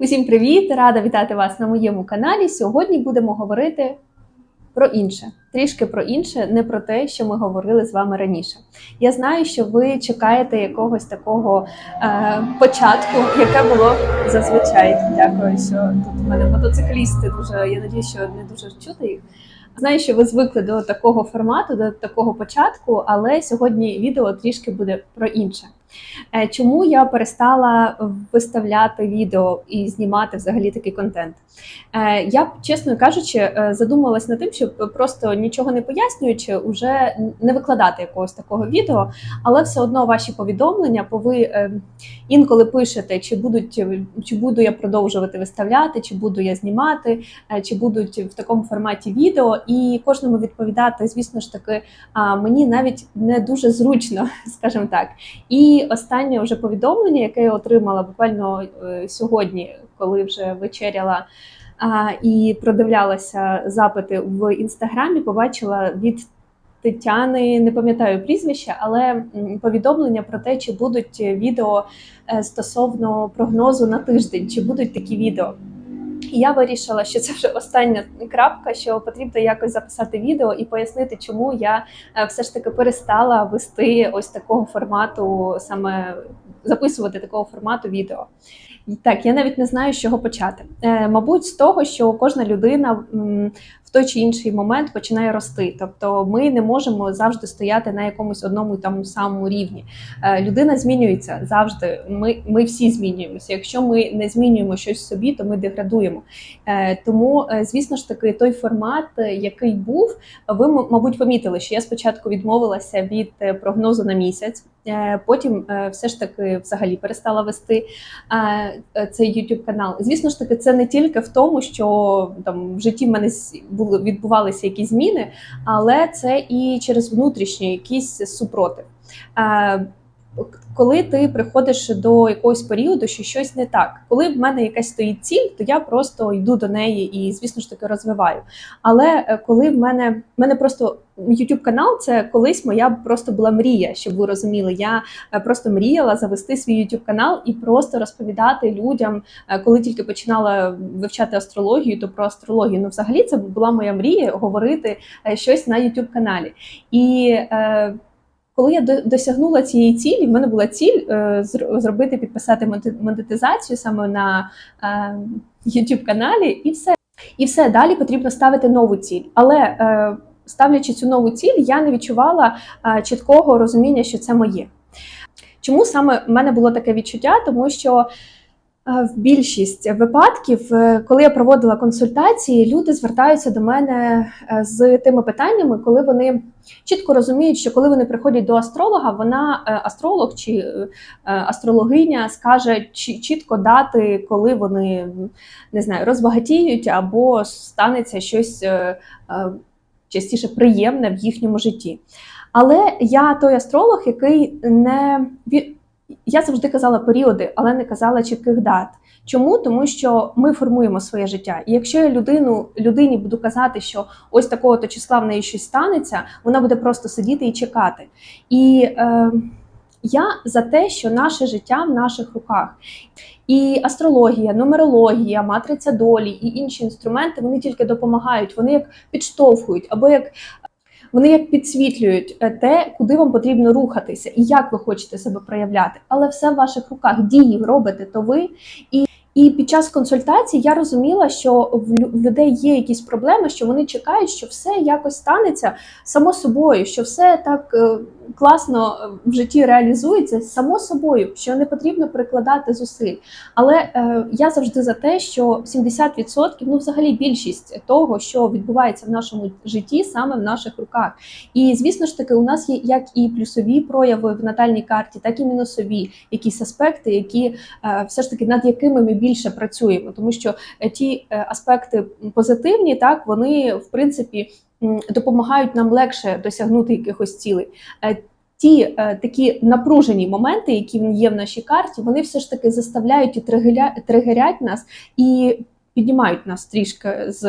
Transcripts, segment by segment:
Усім привіт! Рада вітати вас на моєму каналі. Сьогодні будемо говорити про інше, трішки про інше, не про те, що ми говорили з вами раніше. Я знаю, що ви чекаєте якогось такого е, початку, яке було зазвичай. Дякую, що тут у мене мотоциклісти дуже. Я надію, що не дуже чути їх. Знаю, що ви звикли до такого формату, до такого початку, але сьогодні відео трішки буде про інше. Е, Чому я перестала виставляти відео і знімати взагалі такий контент? Е, Я, чесно кажучи, е, задумалась над тим, щоб просто нічого не пояснюючи, уже не викладати якогось такого відео, але все одно ваші повідомлення, бо ви інколи пишете, чи будуть чи буду я продовжувати виставляти, чи буду я знімати, чи будуть в такому форматі відео, і кожному відповідати, звісно ж таки, мені навіть не дуже зручно, скажімо так. І останнє вже повідомлення, яке я отримала буквально е, сьогодні, коли вже вечеряла а, і продивлялася запити в інстаграмі, побачила від Тетяни, не пам'ятаю прізвище, але повідомлення про те, чи будуть відео е, стосовно прогнозу на тиждень, чи будуть такі відео. І я вирішила, що це вже остання крапка, що потрібно якось записати відео і пояснити, чому я е, все ж таки перестала вести ось такого формату, саме записувати такого формату відео. І Так, я навіть не знаю, з чого почати. Е, мабуть, з того, що кожна людина в той чи інший момент починає рости. Тобто ми не можемо завжди стояти на якомусь одному і тому самому рівні. Е, людина змінюється завжди. Ми, ми всі змінюємося. Якщо ми не змінюємо щось собі, то ми деградуємо. Е, тому, е, звісно ж таки, той формат, який був, ви мабуть помітили, що я спочатку відмовилася від прогнозу на місяць. Потім все ж таки взагалі перестала вести цей YouTube канал. Звісно ж таки, це не тільки в тому, що там в житті в мене були відбувалися якісь зміни, але це і через внутрішні якісь супротив. Коли ти приходиш до якогось періоду, що щось не так, коли в мене якась стоїть ціль, то я просто йду до неї і, звісно ж таки, розвиваю. Але е, коли в мене в мене просто youtube канал, це колись моя просто була мрія, щоб ви розуміли. Я е, просто мріяла завести свій youtube канал і просто розповідати людям, е, коли тільки починала вивчати астрологію, то про астрологію. Ну, взагалі, це була моя мрія говорити щось на youtube каналі. І коли я досягнула цієї цілі, в мене була ціль е, зробити, підписати монетизацію саме на е, youtube каналі, і все. І все далі потрібно ставити нову ціль. Але е, ставлячи цю нову ціль, я не відчувала чіткого розуміння, що це моє. Чому саме в мене було таке відчуття? Тому що в більшість випадків, е, коли я проводила консультації, люди звертаються до мене е, з тими питаннями, коли вони чітко розуміють, що коли вони приходять до астролога, вона е, астролог чи астрологиня скаже чітко дати, коли вони не знаю, розбагатіють або станеться щось частіше приємне в їхньому житті. Але я той астролог, який не я завжди казала періоди, але не казала чітких дат. Чому? Тому що ми формуємо своє життя. І якщо я людину, людині буду казати, що ось такого то числа в неї щось станеться, вона буде просто сидіти і чекати. І е, я за те, що наше життя в наших руках. І астрологія, нумерологія, матриця долі і інші інструменти вони тільки допомагають, вони як підштовхують або як вони як підсвітлюють е, те, куди вам потрібно рухатися і як ви хочете себе проявляти. Але все в ваших руках дії робите то ви. І, і під час консультації я розуміла, що в лю- людей є якісь проблеми, що вони чекають, що все якось станеться само собою, що все так е, класно в житті реалізується само собою, що не потрібно прикладати зусиль. Але е, я завжди за те, що 70%, ну взагалі більшість того, що відбувається в нашому житті, саме в наших руках. І звісно ж таки, у нас є як і плюсові прояви в натальній карті, так і мінусові якісь аспекти, які е, все ж таки над якими ми більше працюємо, тому що е, ті е, аспекти позитивні, так вони в принципі допомагають нам легше досягнути якихось цілей. Е, Ті е, такі напружені моменти, які є в нашій карті, вони все ж таки заставляють і тригеря- тригерять нас і піднімають нас трішки з,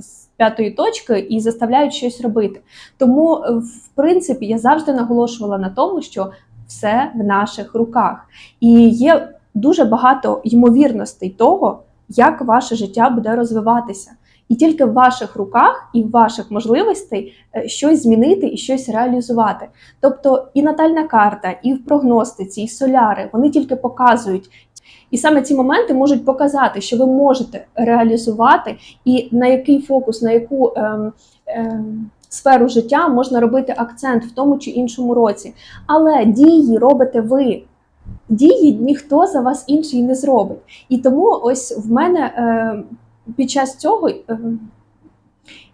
з п'ятої точки і заставляють щось робити. Тому, е, в принципі, я завжди наголошувала на тому, що все в наших руках. І є дуже багато ймовірностей того, як ваше життя буде розвиватися. І тільки в ваших руках і в ваших можливостей е, щось змінити і щось реалізувати. Тобто і натальна карта, і в прогностиці, і соляри вони тільки показують. І саме ці моменти можуть показати, що ви можете реалізувати, і на який фокус, на яку ем, ем, сферу життя можна робити акцент в тому чи іншому році. Але дії робите ви. Дії ніхто за вас інший не зробить. І тому ось в мене е, під час цього. Е,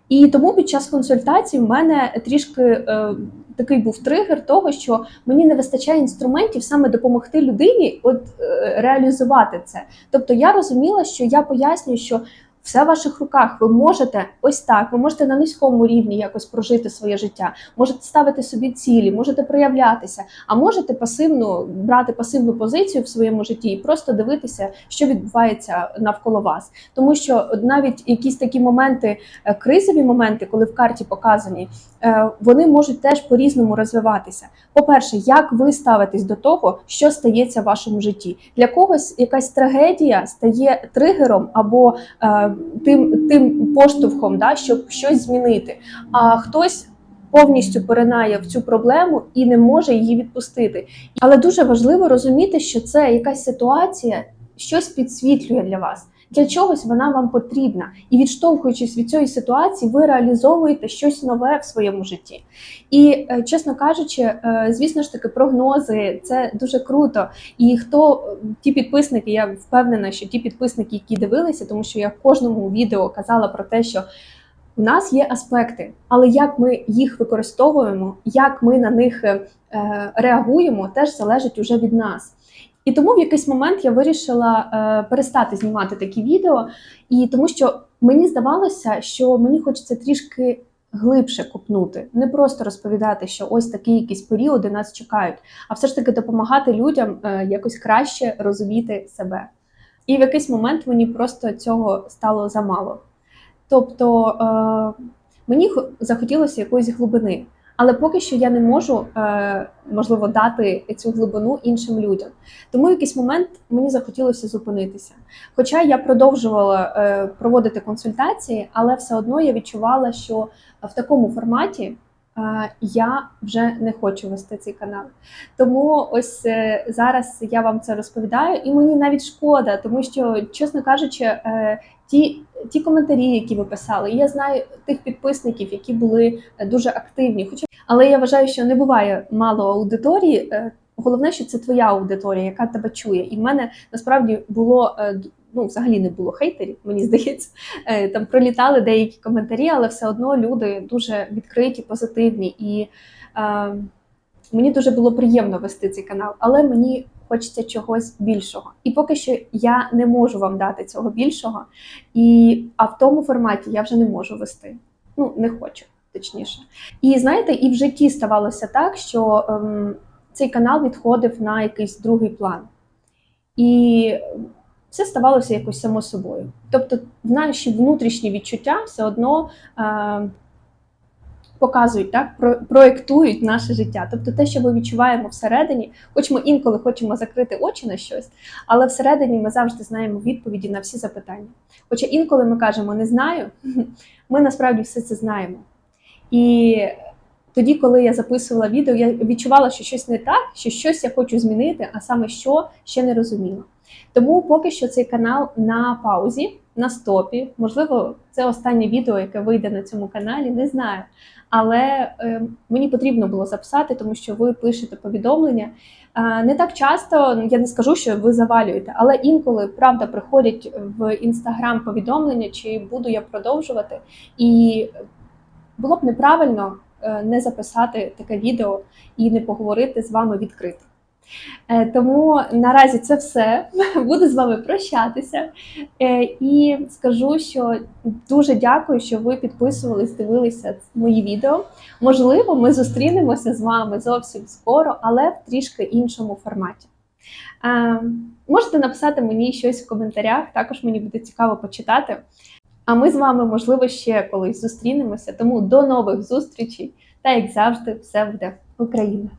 і тому під час консультацій в мене трішки е, такий був тригер того, що мені не вистачає інструментів саме допомогти людині от е, реалізувати це. Тобто я розуміла, що я пояснюю, що все в ваших руках. Ви можете ось так, ви можете на низькому рівні якось прожити своє життя, можете ставити собі цілі, можете проявлятися, а можете пасивно брати пасивну позицію в своєму житті і просто дивитися, що відбувається навколо вас. Тому що навіть якісь такі моменти, е, кризові моменти, коли в карті показані, е, вони можуть теж по-різному розвиватися. По-перше, як ви ставитесь до того, що стається в вашому житті? Для когось якась трагедія стає тригером або е, тим, тим поштовхом, да, щоб щось змінити. А хтось повністю поринає в цю проблему і не може її відпустити. Але дуже важливо розуміти, що це якась ситуація щось підсвітлює для вас. Для чогось вона вам потрібна, і відштовхуючись від цієї ситуації, ви реалізовуєте щось нове в своєму житті. І е, чесно кажучи, е, звісно ж таки, прогнози це дуже круто. І хто ті підписники, я впевнена, що ті підписники, які дивилися, тому що я в кожному відео казала про те, що у нас є аспекти, але як ми їх використовуємо, як ми на них е, реагуємо, теж залежить уже від нас. І тому в якийсь момент я вирішила е, перестати знімати такі відео, і тому що мені здавалося, що мені хочеться трішки глибше копнути, не просто розповідати, що ось такі якісь періоди нас чекають, а все ж таки допомагати людям е, якось краще розуміти себе. І в якийсь момент мені просто цього стало замало. Тобто е, мені захотілося якоїсь глибини. Але поки що я не можу е, можливо дати цю глибину іншим людям. Тому в якийсь момент мені захотілося зупинитися. Хоча я продовжувала е, проводити консультації, але все одно я відчувала, що в такому форматі е, я вже не хочу вести цей канал. Тому ось зараз я вам це розповідаю, і мені навіть шкода, тому що, чесно кажучи, ті ті коментарі, які ви писали, я знаю тих підписників, які були дуже активні. Але я вважаю, що не буває мало аудиторії. Е, головне, що це твоя аудиторія, яка тебе чує. І в мене насправді було е, ну, взагалі не було хейтерів, мені здається. Е, там пролітали деякі коментарі, але все одно люди дуже відкриті, позитивні. І е, мені дуже було приємно вести цей канал, але мені хочеться чогось більшого. І поки що я не можу вам дати цього більшого. І, А в тому форматі я вже не можу вести. Ну, не хочу точніше. І знаєте, і в житті ставалося так, що ем, цей канал відходив на якийсь другий план. І все ставалося якось само собою. Тобто, наші внутрішні відчуття все одно. Е, Показують так, про, проєктують наше життя. Тобто те, що ми відчуваємо всередині, хоч ми інколи хочемо закрити очі на щось, але всередині ми завжди знаємо відповіді на всі запитання. Хоча інколи ми кажемо не знаю, ми насправді все це знаємо. І тоді, коли я записувала відео, я відчувала, що щось не так, що щось я хочу змінити, а саме що ще не розуміла. Тому поки що цей канал на паузі, на стопі. Можливо, це останнє відео, яке вийде на цьому каналі, не знаю. Але е, мені потрібно було записати, тому що ви пишете повідомлення. Е, не так часто, я не скажу, що ви завалюєте, але інколи правда приходять в інстаграм повідомлення, чи буду я продовжувати. І було б неправильно е, не записати таке відео і не поговорити з вами відкрито. Е, тому наразі це все. Буду з вами прощатися е, і скажу, що дуже дякую, що ви підписувались, дивилися мої відео. Можливо, ми зустрінемося з вами зовсім скоро, але в трішки іншому форматі. Можете написати мені щось в коментарях, також мені буде цікаво почитати. А ми з вами, можливо, ще колись зустрінемося. Тому до нових зустрічей та як завжди, все буде Україна!